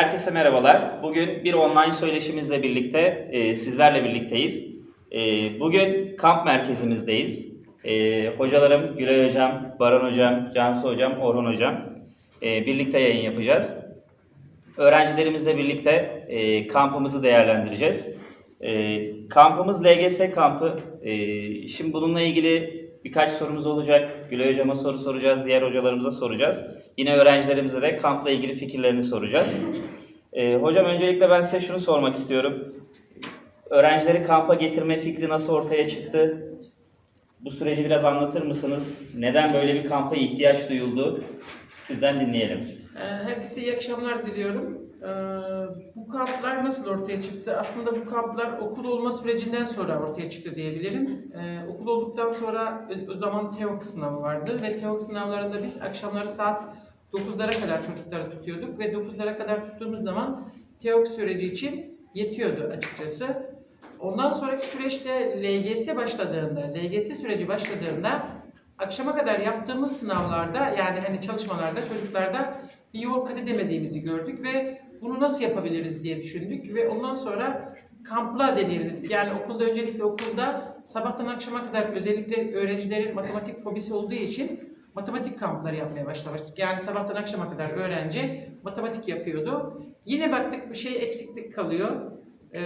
Herkese merhabalar. Bugün bir online söyleşimizle birlikte e, sizlerle birlikteyiz. E, bugün kamp merkezimizdeyiz. E, hocalarım Gülay Hocam, Baran Hocam, Cansu Hocam, Orhun Hocam e, birlikte yayın yapacağız. Öğrencilerimizle birlikte e, kampımızı değerlendireceğiz. E, kampımız LGS kampı. E, şimdi bununla ilgili birkaç sorumuz olacak. Gülay Hocam'a soru soracağız, diğer hocalarımıza soracağız. Yine öğrencilerimize de kampla ilgili fikirlerini soracağız. E, hocam öncelikle ben size şunu sormak istiyorum. Öğrencileri kampa getirme fikri nasıl ortaya çıktı? Bu süreci biraz anlatır mısınız? Neden böyle bir kampa ihtiyaç duyuldu? Sizden dinleyelim. Ee, Herkese iyi akşamlar diliyorum. Ee, Bu kamplar nasıl ortaya çıktı? Aslında bu kamplar okul olma sürecinden sonra ortaya çıktı diyebilirim. Ee, Okul olduktan sonra o- zaman TEOK sınavı vardı ve TEOK sınavlarında biz akşamları saat 9'lara kadar çocukları tutuyorduk ve 9'lara kadar tuttuğumuz zaman TEOK süreci için yetiyordu açıkçası. Ondan sonraki süreçte LGS başladığında, LGS süreci başladığında akşama kadar yaptığımız sınavlarda yani hani çalışmalarda çocuklarda bir yol kat edemediğimizi gördük ve bunu nasıl yapabiliriz diye düşündük ve ondan sonra kampla denildi. Yani okulda öncelikle okulda sabahtan akşama kadar özellikle öğrencilerin matematik fobisi olduğu için matematik kampları yapmaya başlamıştık. Yani sabahtan akşama kadar öğrenci matematik yapıyordu. Yine baktık bir şey eksiklik kalıyor. Ee,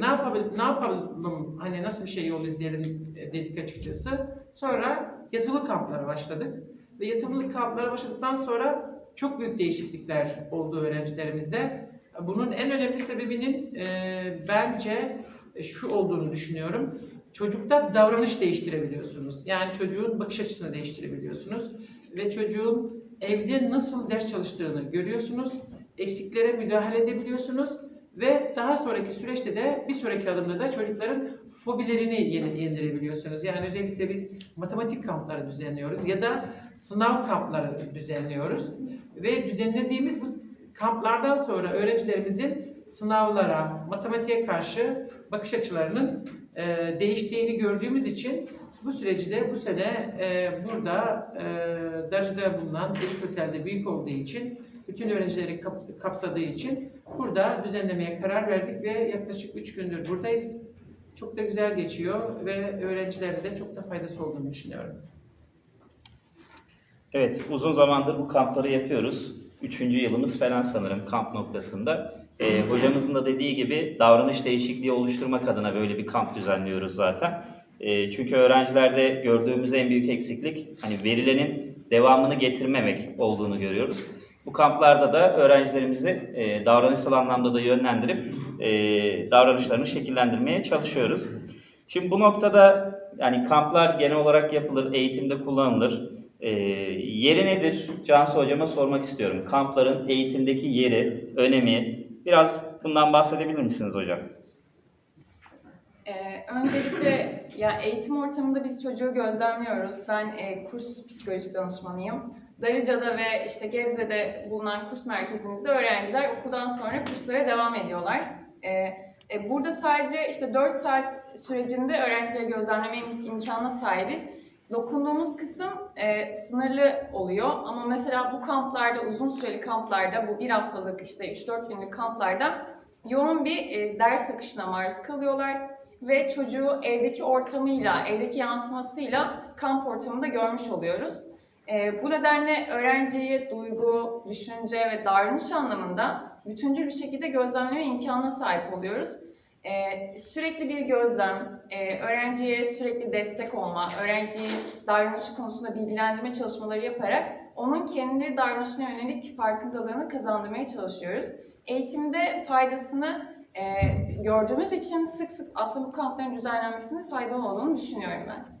ne yapalım, ne yapalım, hani nasıl bir şey yol izleyelim e, dedik açıkçası. Sonra yatılı kamplara başladık. Ve yatılı kamplara başladıktan sonra çok büyük değişiklikler oldu öğrencilerimizde. Bunun en önemli sebebinin e, bence şu olduğunu düşünüyorum. Çocukta davranış değiştirebiliyorsunuz. Yani çocuğun bakış açısını değiştirebiliyorsunuz. Ve çocuğun evde nasıl ders çalıştığını görüyorsunuz. Eksiklere müdahale edebiliyorsunuz. Ve daha sonraki süreçte de bir sonraki adımda da çocukların fobilerini yeni- yendirebiliyorsunuz. Yani özellikle biz matematik kampları düzenliyoruz ya da sınav kampları düzenliyoruz. Ve düzenlediğimiz bu kamplardan sonra öğrencilerimizin sınavlara, matematiğe karşı bakış açılarının e, değiştiğini gördüğümüz için bu süreci de bu sene e, burada e, Darıcı'da bulunan Elit Otel'de büyük olduğu için bütün öğrencileri kap- kapsadığı için burada düzenlemeye karar verdik ve yaklaşık 3 gündür buradayız. Çok da güzel geçiyor ve öğrencilere de çok da faydası olduğunu düşünüyorum. Evet, uzun zamandır bu kampları yapıyoruz. Üçüncü yılımız falan sanırım kamp noktasında. Ee, hocamızın da dediği gibi davranış değişikliği oluşturmak adına böyle bir kamp düzenliyoruz zaten. Ee, çünkü öğrencilerde gördüğümüz en büyük eksiklik hani verilenin devamını getirmemek olduğunu görüyoruz. Bu kamplarda da öğrencilerimizi e, davranışsal anlamda da yönlendirip e, davranışlarını şekillendirmeye çalışıyoruz. Şimdi bu noktada yani kamplar genel olarak yapılır, eğitimde kullanılır. Ee, yeri nedir? Cansu Hocam'a sormak istiyorum. Kampların eğitimdeki yeri, önemi. Biraz bundan bahsedebilir misiniz hocam? Ee, öncelikle ya eğitim ortamında biz çocuğu gözlemliyoruz. Ben e, kurs psikolojik danışmanıyım. Darıca'da ve işte Gebze'de bulunan kurs merkezimizde öğrenciler okuldan sonra kurslara devam ediyorlar. Ee, e, burada sadece işte 4 saat sürecinde öğrencileri gözlemleme im- imkanına sahibiz. Dokunduğumuz kısım e, sınırlı oluyor ama mesela bu kamplarda, uzun süreli kamplarda, bu bir haftalık işte 3-4 günlük kamplarda yoğun bir e, ders akışına maruz kalıyorlar ve çocuğu evdeki ortamıyla, evdeki yansımasıyla kamp ortamında görmüş oluyoruz. Ee, bu nedenle öğrenciyi duygu, düşünce ve davranış anlamında bütüncül bir şekilde gözlemleme imkanına sahip oluyoruz. Ee, sürekli bir gözlem, e, öğrenciye sürekli destek olma, öğrenciyi davranışı konusunda bilgilendirme çalışmaları yaparak onun kendi davranışına yönelik farkındalığını kazandırmaya çalışıyoruz. Eğitimde faydasını e, gördüğümüz için sık sık aslında bu kampların düzenlenmesinin faydalı olduğunu düşünüyorum ben.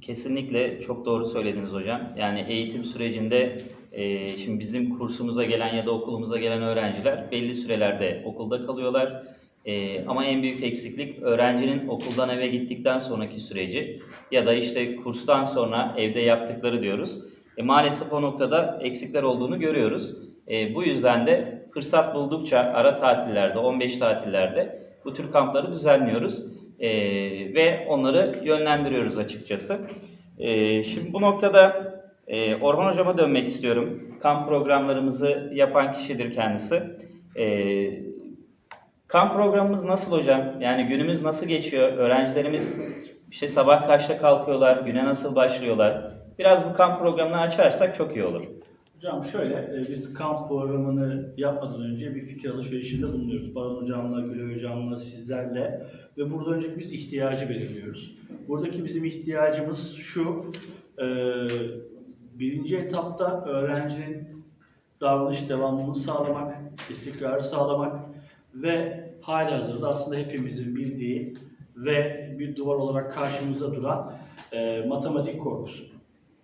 Kesinlikle çok doğru söylediniz hocam. Yani eğitim sürecinde e, şimdi bizim kursumuza gelen ya da okulumuza gelen öğrenciler belli sürelerde okulda kalıyorlar. E, ama en büyük eksiklik öğrencinin okuldan eve gittikten sonraki süreci ya da işte kurstan sonra evde yaptıkları diyoruz. E, maalesef o noktada eksikler olduğunu görüyoruz. E, bu yüzden de fırsat buldukça ara tatillerde, 15 tatillerde bu tür kampları düzenliyoruz. E, ve onları yönlendiriyoruz açıkçası. E, şimdi bu noktada Ee, Orhan Hocam'a dönmek istiyorum. Kamp programlarımızı yapan kişidir kendisi. Ee, kamp programımız nasıl hocam? Yani günümüz nasıl geçiyor? Öğrencilerimiz işte sabah kaçta kalkıyorlar? Güne nasıl başlıyorlar? Biraz bu kamp programını açarsak çok iyi olur. Hocam şöyle, e, biz kamp programını yapmadan önce bir fikir alışverişinde bulunuyoruz. Baran Hocam'la, Gülay Hocam'la, sizlerle ve burada önce biz ihtiyacı belirliyoruz. Buradaki bizim ihtiyacımız şu, e, birinci etapta öğrencinin davranış devamlılığını sağlamak, istikrarı sağlamak ve hali hazırda aslında hepimizin bildiği ve bir duvar olarak karşımızda duran e, matematik korkusu.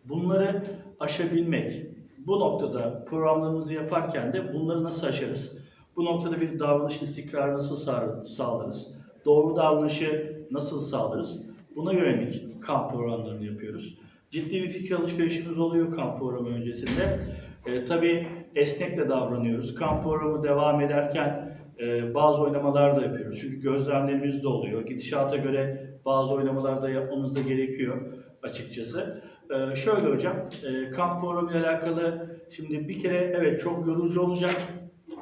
Bunları aşabilmek, bu noktada programlarımızı yaparken de bunları nasıl aşarız? Bu noktada bir davranış istikrarı nasıl sağ- sağlarız? Doğru davranışı nasıl sağlarız? Buna yönelik kamp programlarını yapıyoruz. Ciddi bir fikir alışverişimiz oluyor kamp programı öncesinde. E, tabii esnek de davranıyoruz. Kamp programı devam ederken e, bazı oynamalar da yapıyoruz. Çünkü gözlemlerimiz de oluyor. Gidişata göre bazı oynamalar da yapmamız da gerekiyor açıkçası. Ee, şöyle hocam, e, kamp programı ile alakalı şimdi bir kere evet çok yorucu olacak.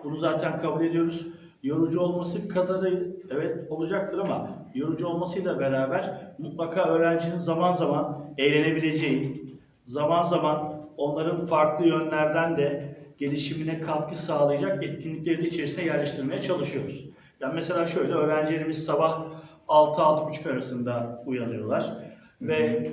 Bunu zaten kabul ediyoruz. Yorucu olması kadarı evet olacaktır ama yorucu olmasıyla beraber mutlaka öğrencinin zaman zaman eğlenebileceği, zaman zaman onların farklı yönlerden de gelişimine katkı sağlayacak etkinlikleri de içerisine yerleştirmeye çalışıyoruz. Yani mesela şöyle öğrencilerimiz sabah 6-6.30 arasında uyanıyorlar ve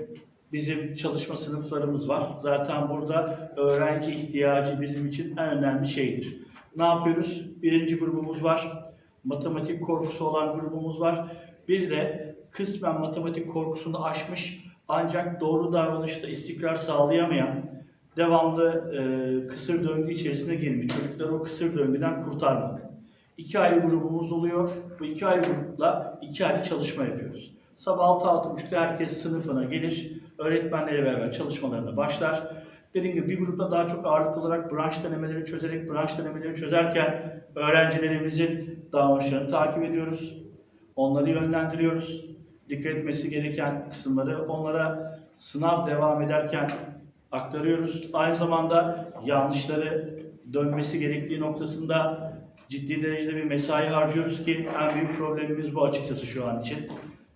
bizim çalışma sınıflarımız var. Zaten burada öğrenci ihtiyacı bizim için en önemli şeydir. Ne yapıyoruz? Birinci grubumuz var. Matematik korkusu olan grubumuz var. Bir de kısmen matematik korkusunu aşmış ancak doğru davranışta istikrar sağlayamayan, devamlı e, kısır döngü içerisine girmiş çocukları o kısır döngüden kurtarmak. İki ayrı grubumuz oluyor. Bu iki ayrı grupla iki ayrı çalışma yapıyoruz. Sabah 6-6.30'da herkes sınıfına gelir. Öğretmenleriyle beraber çalışmalarına başlar. Dediğim gibi bir grupta daha çok ağırlıklı olarak branş denemeleri çözerek, branş denemeleri çözerken öğrencilerimizin davranışlarını takip ediyoruz. Onları yönlendiriyoruz. Dikkat etmesi gereken kısımları onlara sınav devam ederken aktarıyoruz. Aynı zamanda yanlışları dönmesi gerektiği noktasında ciddi derecede bir mesai harcıyoruz ki en büyük problemimiz bu açıkçası şu an için.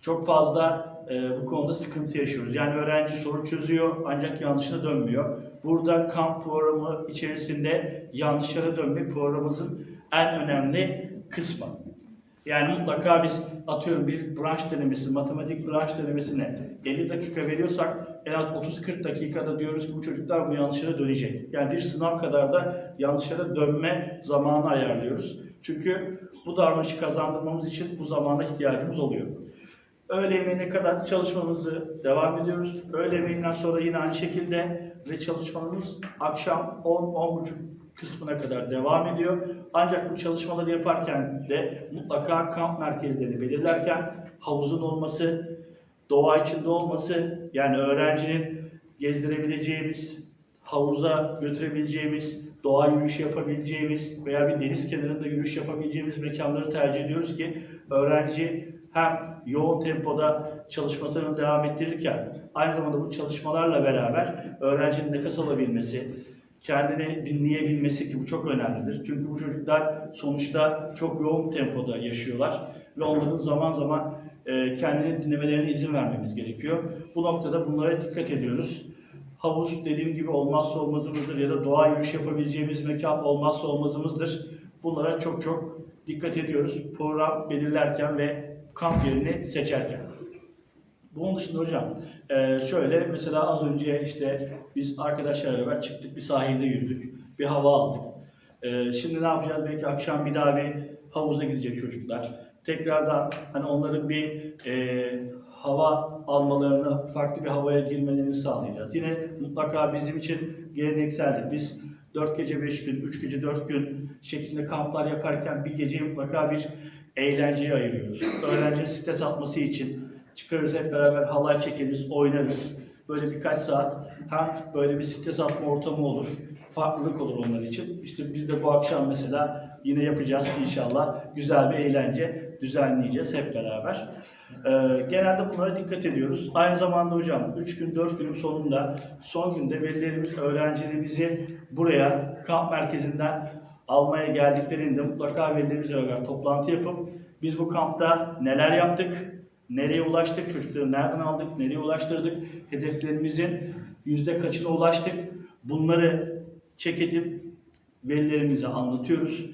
Çok fazla e, bu konuda sıkıntı yaşıyoruz. Yani öğrenci soru çözüyor ancak yanlışına dönmüyor. Burada kamp programı içerisinde yanlışlara dönme programımızın en önemli kısmı. Yani mutlaka biz atıyorum bir branş denemesi, matematik branş denemesine 50 dakika veriyorsak en az 30-40 dakikada diyoruz ki bu çocuklar bu yanlışlara dönecek. Yani bir sınav kadar da yanlışlara dönme zamanı ayarlıyoruz. Çünkü bu davranışı kazandırmamız için bu zamana ihtiyacımız oluyor. Öğle yemeğine kadar çalışmamızı devam ediyoruz. Öğle yemeğinden sonra yine aynı şekilde ve çalışmamız akşam 10-10.30 kısmına kadar devam ediyor. Ancak bu çalışmaları yaparken de mutlaka kamp merkezlerini belirlerken havuzun olması, doğa içinde olması, yani öğrencinin gezdirebileceğimiz, havuza götürebileceğimiz, doğa yürüyüşü yapabileceğimiz veya bir deniz kenarında yürüyüş yapabileceğimiz mekanları tercih ediyoruz ki öğrenci hem yoğun tempoda çalışmalarını devam ettirirken aynı zamanda bu çalışmalarla beraber öğrencinin nefes alabilmesi, kendini dinleyebilmesi ki bu çok önemlidir. Çünkü bu çocuklar sonuçta çok yoğun tempoda yaşıyorlar ve onların zaman zaman e, kendini dinlemelerine izin vermemiz gerekiyor. Bu noktada bunlara dikkat ediyoruz. Havuz dediğim gibi olmazsa olmazımızdır ya da doğa yürüyüş yapabileceğimiz mekan olmazsa olmazımızdır. Bunlara çok çok dikkat ediyoruz program belirlerken ve kamp yerini seçerken. Bunun dışında hocam e, şöyle mesela az önce işte biz arkadaşlarla beraber çıktık bir sahilde yürüdük. Bir hava aldık. E, şimdi ne yapacağız? Belki akşam bir daha bir havuza gidecek çocuklar. Tekrardan hani onların bir e, hava almalarını, farklı bir havaya girmelerini sağlayacağız. Yine mutlaka bizim için gelenekseldir. Biz 4 gece 5 gün, 3 gece 4 gün şeklinde kamplar yaparken bir geceyi mutlaka bir eğlenceye ayırıyoruz. Öğrencinin stres atması için çıkarız hep beraber halay çekeriz, oynarız. Böyle birkaç saat hem böyle bir stres atma ortamı olur, farklılık olur onlar için. İşte biz de bu akşam mesela Yine yapacağız inşallah. Güzel bir eğlence düzenleyeceğiz hep beraber. Ee, genelde bunlara dikkat ediyoruz. Aynı zamanda hocam 3 gün 4 günün sonunda son günde velilerimiz öğrencilerimizi buraya kamp merkezinden almaya geldiklerinde mutlaka velilerimizle beraber toplantı yapıp biz bu kampta neler yaptık, nereye ulaştık, çocukları nereden aldık, nereye ulaştırdık, hedeflerimizin yüzde kaçına ulaştık bunları çek edip velilerimize anlatıyoruz.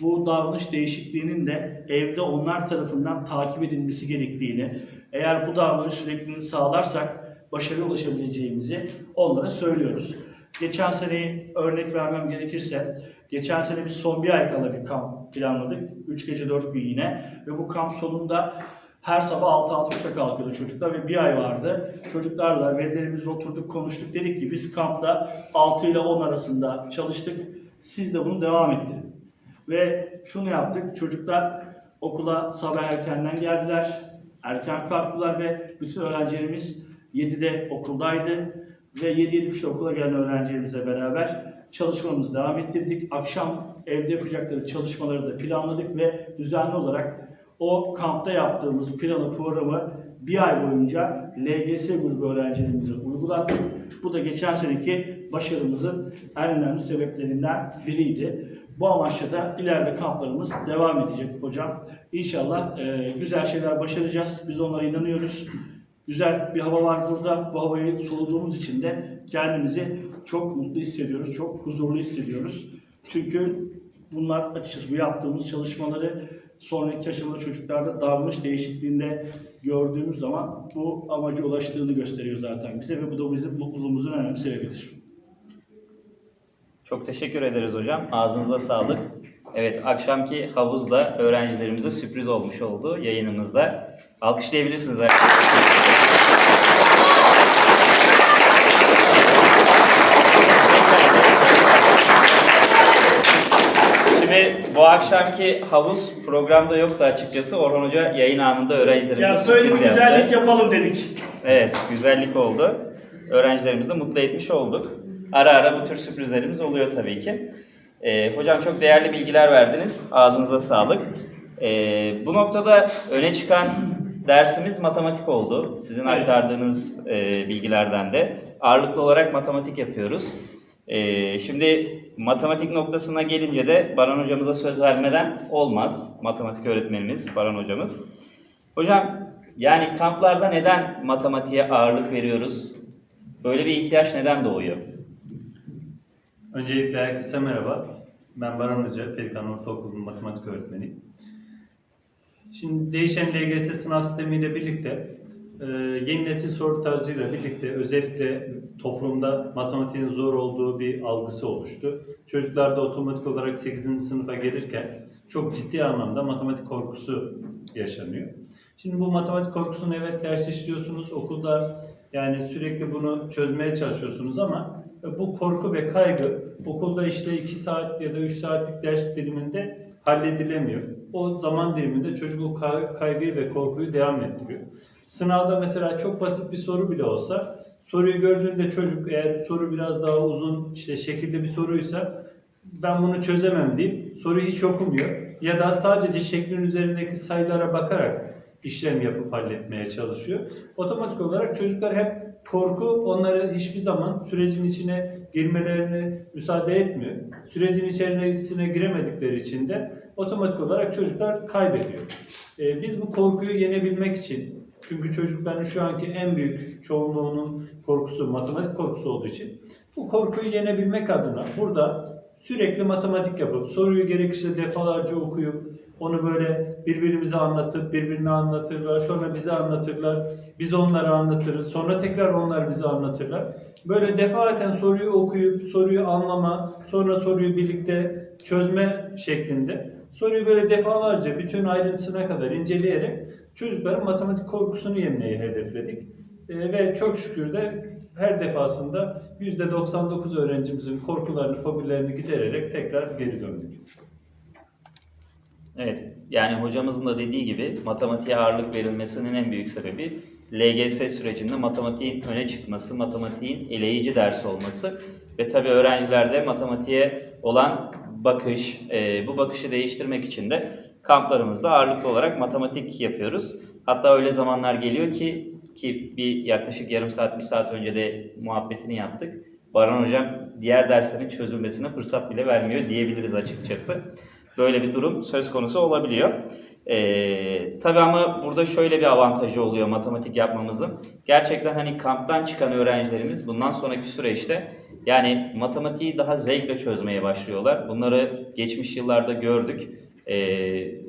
Bu davranış değişikliğinin de evde onlar tarafından takip edilmesi gerektiğini, eğer bu davranış sürekliliğini sağlarsak başarıya ulaşabileceğimizi onlara söylüyoruz. Geçen seneyi örnek vermem gerekirse, geçen sene biz son bir ay kala bir kamp planladık. 3 gece 4 gün yine ve bu kamp sonunda her sabah 6-6.30'a kalkıyordu çocuklar ve bir ay vardı. Çocuklarla velilerimizle oturduk konuştuk. Dedik ki biz kampta 6 ile 10 arasında çalıştık. Siz de bunu devam ettirin. Ve şunu yaptık. Çocuklar okula sabah erkenden geldiler. Erken kalktılar ve bütün öğrencilerimiz 7'de okuldaydı. Ve 7-7.30'da okula gelen öğrencilerimizle beraber çalışmamızı devam ettirdik. Akşam evde yapacakları çalışmaları da planladık ve düzenli olarak o kampta yaptığımız planı programı bir ay boyunca LGS grubu öğrencilerimize uygulattık. Bu da geçen seneki başarımızın en önemli sebeplerinden biriydi. Bu amaçla da ileride kamplarımız devam edecek hocam. İnşallah e, güzel şeyler başaracağız. Biz onlara inanıyoruz. Güzel bir hava var burada. Bu havayı soluduğumuz için de kendimizi çok mutlu hissediyoruz, çok huzurlu hissediyoruz. Çünkü bunlar açıkçası bu yaptığımız çalışmaları sonraki aşamada çocuklarda davranış değişikliğinde gördüğümüz zaman bu amaca ulaştığını gösteriyor zaten bize ve bu da bizim mutluluğumuzun önemli sebebidir. Çok teşekkür ederiz hocam. Ağzınıza sağlık. Evet, akşamki havuzda öğrencilerimize sürpriz olmuş oldu yayınımızda. Alkışlayabilirsiniz arkadaşlar. Şimdi bu akşamki havuz programda yoktu açıkçası. Orhan Hoca yayın anında öğrencilerimize Ya böyle sürpriz yaptı. güzellik yapalım dedik. Evet, güzellik oldu. Öğrencilerimizi de mutlu etmiş olduk. Ara ara bu tür sürprizlerimiz oluyor tabii ki. Ee, hocam çok değerli bilgiler verdiniz. Ağzınıza sağlık. Ee, bu noktada öne çıkan dersimiz matematik oldu. Sizin Evet. aktardığınız e, bilgilerden de. Ağırlıklı olarak matematik yapıyoruz. Ee, şimdi matematik noktasına gelince de Baran hocamıza söz vermeden olmaz. Matematik öğretmenimiz Baran hocamız. Hocam yani kamplarda neden matematiğe ağırlık veriyoruz? Böyle bir ihtiyaç neden doğuyor? Öncelikle herkese merhaba. Ben Baran Hoca, Pelikan Ortaokulu'nun matematik öğretmeniyim. Şimdi değişen LGS sınav sistemiyle birlikte e, yeni nesil soru tarzıyla birlikte özellikle toplumda matematiğin zor olduğu bir algısı oluştu. Çocuklarda otomatik olarak 8. sınıfa gelirken çok ciddi anlamda matematik korkusu yaşanıyor. Şimdi bu matematik korkusunu evet ders işliyorsunuz, okulda yani sürekli bunu çözmeye çalışıyorsunuz ama bu korku ve kaygı okulda işte 2 saat ya da 3 saatlik ders diliminde halledilemiyor. O zaman diliminde çocuk o kay- kaygıyı ve korkuyu devam ettiriyor. Sınavda mesela çok basit bir soru bile olsa soruyu gördüğünde çocuk eğer soru biraz daha uzun işte şekilde bir soruysa ben bunu çözemem deyip soruyu hiç okumuyor. Ya da sadece şeklin üzerindeki sayılara bakarak işlem yapıp halletmeye çalışıyor. Otomatik olarak çocuklar hep korku onları hiçbir zaman sürecin içine girmelerine müsaade etmiyor. Sürecin içerisine giremedikleri için de otomatik olarak çocuklar kaybediyor. Ee, biz bu korkuyu yenebilmek için çünkü çocukların şu anki en büyük çoğunluğunun korkusu matematik korkusu olduğu için bu korkuyu yenebilmek adına burada sürekli matematik yapıp soruyu gerekirse defalarca okuyup onu böyle birbirimize anlatıp birbirine anlatırlar sonra bize anlatırlar biz onlara anlatırız sonra tekrar onlar bize anlatırlar. Böyle defaten soruyu okuyup soruyu anlama sonra soruyu birlikte çözme şeklinde soruyu böyle defalarca bütün ayrıntısına kadar inceleyerek çocukların matematik korkusunu yenmeyi hedefledik Ee, ve çok şükür de her defasında %99 öğrencimizin korkularını, fobilerini gidererek tekrar geri döndük. Evet, yani hocamızın da dediği gibi matematiğe ağırlık verilmesinin en büyük sebebi LGS sürecinde matematiğin öne çıkması, matematiğin eleyici ders olması ve tabii öğrencilerde matematiğe olan bakış, e, bu bakışı değiştirmek için de kamplarımızda ağırlıklı olarak matematik yapıyoruz. Hatta öyle zamanlar geliyor ki ki bir yaklaşık yarım saat, bir saat önce de muhabbetini yaptık. Baran Hocam diğer derslerin çözülmesine fırsat bile vermiyor diyebiliriz açıkçası. Böyle bir durum söz konusu olabiliyor. Ee, tabii ama burada şöyle bir avantajı oluyor matematik yapmamızın. Gerçekten hani kamptan çıkan öğrencilerimiz bundan sonraki süreçte yani matematiği daha zevkle çözmeye başlıyorlar. Bunları geçmiş yıllarda gördük. Ee,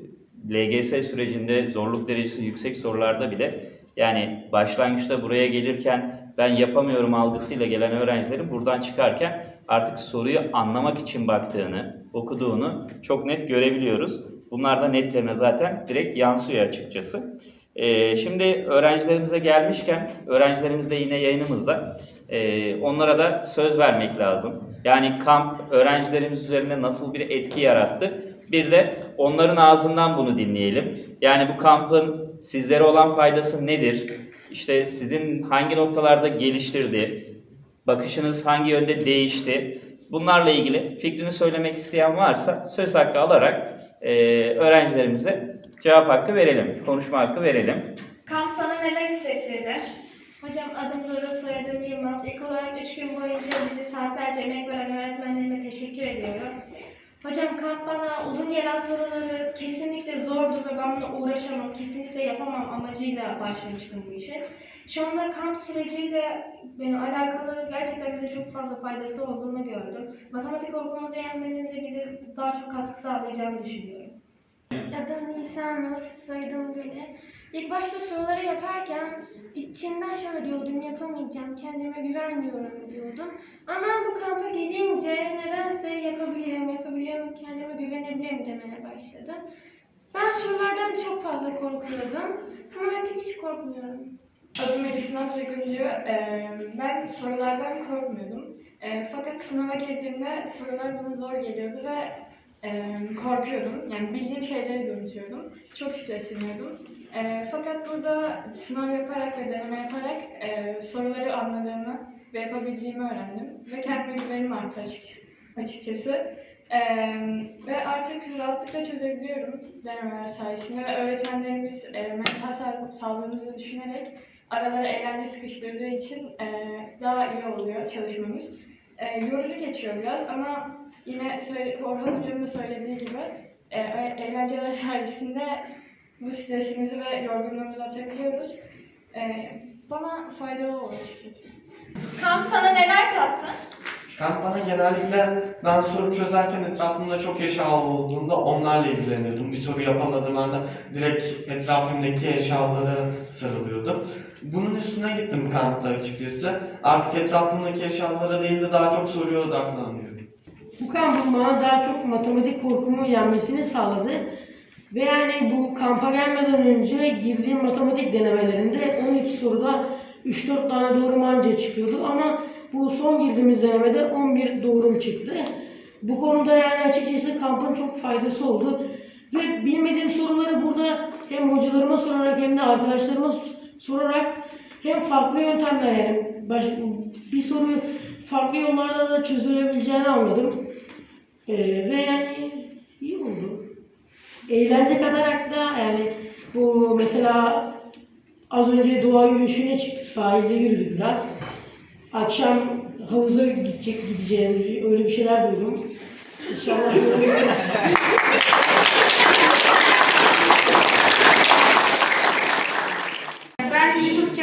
LGS sürecinde zorluk derecesi yüksek sorularda bile yani başlangıçta buraya gelirken ben yapamıyorum algısıyla gelen öğrencilerin buradan çıkarken artık soruyu anlamak için baktığını, okuduğunu çok net görebiliyoruz. Bunlar da netleme zaten direkt yansıyor açıkçası. Ee, şimdi öğrencilerimize gelmişken, öğrencilerimiz de yine yayınımızda. Ee, onlara da söz vermek lazım. Yani kamp öğrencilerimiz üzerinde nasıl bir etki yarattı? Bir de onların ağzından bunu dinleyelim. Yani bu kampın sizlere olan faydası nedir? İşte sizin hangi noktalarda geliştirdi? Bakışınız hangi yönde değişti? Bunlarla ilgili fikrini söylemek isteyen varsa söz hakkı alarak e, öğrencilerimize cevap hakkı verelim, konuşma hakkı verelim. Kamp sana neler hissettirdi? Hocam adım Duru, soyadım Yılmaz. İlk olarak üç gün boyunca bizi saatlerce emek veren öğretmenlerime teşekkür ediyorum. Hocam kamp bana uzun gelen soruları kesinlikle zordur ve ben bununla uğraşamam, kesinlikle yapamam amacıyla başlamıştım bu işe. Şu anda kamp süreciyle alakalı gerçekten bize çok fazla faydası olduğunu gördüm. Matematik korkumuzu yenmenin de bize daha çok katkı sağlayacağını düşünüyorum. Adım Nisan Nur, soyadım Güle. İlk başta soruları yaparken içimden şöyle diyordum, yapamayacağım, kendime güvenmiyorum diyordum. Ama bu kampa gelince nedense yapabilirim, yapabilirim, kendime güvenebilirim demeye başladım. Ben sorulardan çok fazla korkuyordum ama artık hiç korkmuyorum. Adım Elif Naz Uyguncu. Ee, Ben sorulardan korkmuyordum. Ee, Fakat sınava girdiğimde sorular bana zor geliyordu ve e, korkuyordum. Yani bildiğim şeyleri de unutuyordum. Çok stresleniyordum. Ee, Fakat burada sınav yaparak ve deneme yaparak e, soruları anladığımı ve yapabildiğimi öğrendim. Ve kendime güvenim arttı açık, açıkçası. Ee, ve artık rahatlıkla çözebiliyorum denemeler sayesinde ve öğretmenlerimiz e, mental sağ- sağlığımızı düşünerek aralara eğlence sıkıştırdığı için e, daha iyi oluyor çalışmamız. E, yorucu geçiyor biraz ama yine söyle, Orhan Hocam'ın da söylediği gibi e, e- eğlenceler sayesinde bu stresimizi ve yorgunluğumuzu atabiliyoruz. E, bana faydalı oluyor açıkçası. Kamp sana neler kattı? Ben bana genellikle ben soru çözerken etrafımda çok eşya olduğunda onlarla ilgilenirdim. Bir soru yapamadığım anda direkt etrafımdaki eşyalara sarılıyordum. Bunun üstüne gittim kampta açıkçası. Artık etrafımdaki eşyalara değil de daha çok soruya odaklanıyorum. Bu kampın bana daha çok matematik korkumu yenmesini sağladı. Ve yani bu kampa gelmeden önce girdiğim matematik denemelerinde 12 soruda 3-4 tane doğrum anca çıkıyordu ama bu son girdiğimiz denemede 11 doğrum çıktı. Bu konuda yani açıkçası kampın çok faydası oldu. Ve bilmediğim soruları burada hem hocalarıma sorarak hem de arkadaşlarıma sorarak hem farklı yöntemler yani baş, bir soruyu farklı yollarla da çözülebileceğini anladım. Ee, ve yani iyi oldu. Eğlence katarak da yani bu mesela az önce doğa yürüyüşüne çıktık. Sahilde yürüdük biraz. Akşam havuza gidecek gideceğimiz öyle bir şeyler duydum. İnşallah Ben Yusuf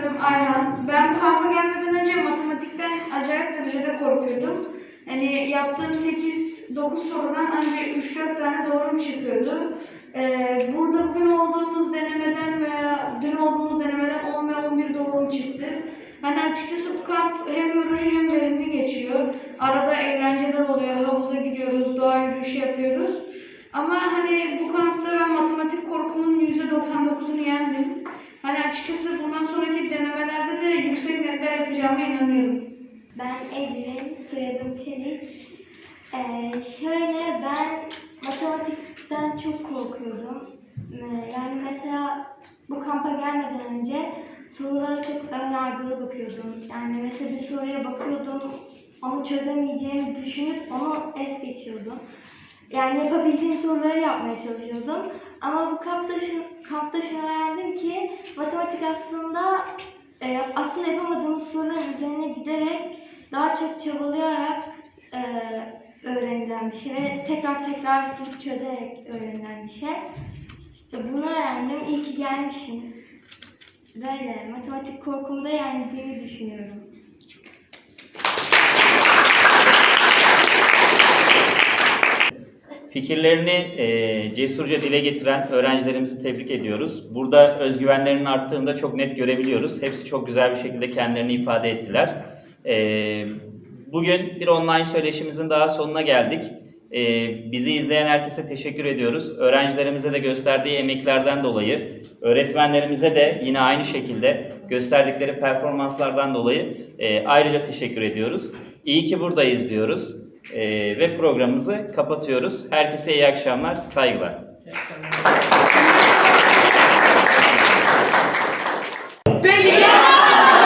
Soyadım Ayhan. Ben bu kampa gelmeden önce matematikten acayip derecede korkuyordum. Hani yaptığım 8-9 sorudan ancak 3-4 tane doğru çıkıyordu. Ee, burada bugün olduğumuz denemeden veya dün olduğumuz denemeden 10 ve 11 doğru çıktı. Hani açıkçası bu kamp hem yorucu hem verimli geçiyor. Arada eğlenceler oluyor, havuza gidiyoruz, doğa yürüyüşü yapıyoruz. Ama hani bu kampta ben matematik korkumun %99'unu yendim. Hani açıkçası bundan sonraki Ben Ecrin, soyadım Çelik. Ee, şöyle ben matematikten çok korkuyordum. Ee, yani mesela bu kampa gelmeden önce sorulara çok ön yargılı bakıyordum. Yani mesela bir soruya bakıyordum, onu çözemeyeceğimi düşünüp onu es geçiyordum. Yani yapabildiğim soruları yapmaya çalışıyordum. Ama bu kampta, şu, kampta şunu öğrendim ki matematik aslında e, aslında yapamadığımız soruların üzerine giderek daha çok çabalayarak e, öğrenilen bir şey ve tekrar tekrar sınıf çözerek öğrenilen bir şey. Ve bunu öğrendim. İyi ki gelmişim. Böyle matematik korkumu da yendiğimi düşünüyorum. Fikirlerini e, cesurca dile getiren öğrencilerimizi tebrik ediyoruz. Burada özgüvenlerinin arttığını da çok net görebiliyoruz. Hepsi çok güzel bir şekilde kendilerini ifade ettiler. E, bugün bir online söyleşimizin daha sonuna geldik. E, bizi izleyen herkese teşekkür ediyoruz. Öğrencilerimize de gösterdiği emeklerden dolayı, öğretmenlerimize de yine aynı şekilde gösterdikleri performanslardan dolayı e, ayrıca teşekkür ediyoruz. İyi ki buradayız diyoruz. Ee, ve programımızı kapatıyoruz. Herkese iyi akşamlar, saygılar.